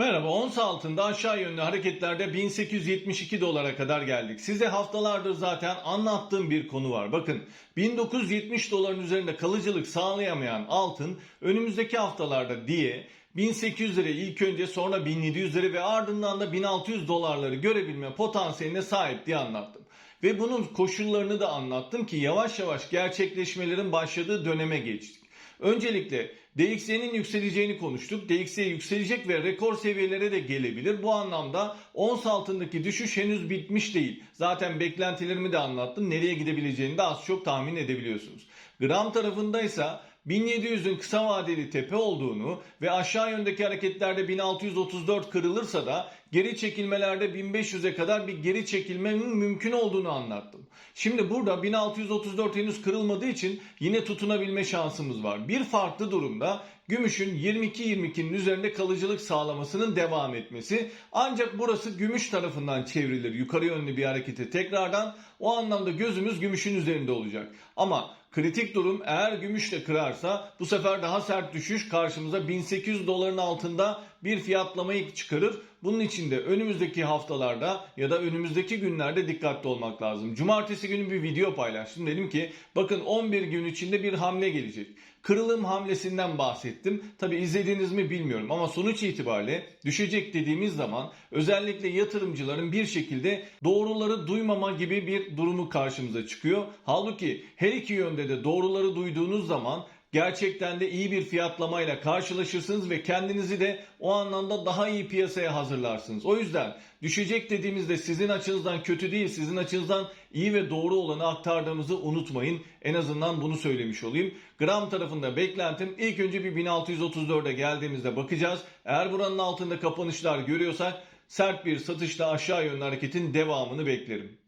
Merhaba, ons altında aşağı yönlü hareketlerde 1872 dolara kadar geldik. Size haftalardır zaten anlattığım bir konu var. Bakın 1970 doların üzerinde kalıcılık sağlayamayan altın önümüzdeki haftalarda diye 1800 lira ilk önce sonra 1700 lira ve ardından da 1600 dolarları görebilme potansiyeline sahip diye anlattım. Ve bunun koşullarını da anlattım ki yavaş yavaş gerçekleşmelerin başladığı döneme geçtik. Öncelikle DXY'nin yükseleceğini konuştuk. DXY yükselecek ve rekor seviyelere de gelebilir. Bu anlamda ons altındaki düşüş henüz bitmiş değil. Zaten beklentilerimi de anlattım. Nereye gidebileceğini de az çok tahmin edebiliyorsunuz. Gram tarafındaysa 1700'ün kısa vadeli tepe olduğunu ve aşağı yöndeki hareketlerde 1634 kırılırsa da geri çekilmelerde 1500'e kadar bir geri çekilmenin mümkün olduğunu anlattım. Şimdi burada 1634 henüz kırılmadığı için yine tutunabilme şansımız var. Bir farklı durumda gümüşün 22-22'nin üzerinde kalıcılık sağlamasının devam etmesi. Ancak burası gümüş tarafından çevrilir yukarı yönlü bir harekete tekrardan. O anlamda gözümüz gümüşün üzerinde olacak. Ama kritik durum eğer gümüş de kırarsa bu sefer daha sert düşüş karşımıza 1800 doların altında bir fiyatlamayı çıkarır. Bunun için de önümüzdeki haftalarda ya da önümüzdeki günlerde dikkatli olmak lazım. Cumartesi günü bir video paylaştım. Dedim ki bakın 11 gün içinde bir hamle gelecek. Kırılım hamlesinden bahsettim. Tabi izlediğiniz mi bilmiyorum ama sonuç itibariyle düşecek dediğimiz zaman özellikle yatırımcıların bir şekilde doğruları duymama gibi bir durumu karşımıza çıkıyor. Halbuki her iki yönde de doğruları duyduğunuz zaman gerçekten de iyi bir fiyatlamayla karşılaşırsınız ve kendinizi de o anlamda daha iyi piyasaya hazırlarsınız. O yüzden düşecek dediğimizde sizin açınızdan kötü değil, sizin açınızdan iyi ve doğru olanı aktardığımızı unutmayın. En azından bunu söylemiş olayım. Gram tarafında beklentim ilk önce bir 1634'e geldiğimizde bakacağız. Eğer buranın altında kapanışlar görüyorsak sert bir satışla aşağı yönlü hareketin devamını beklerim.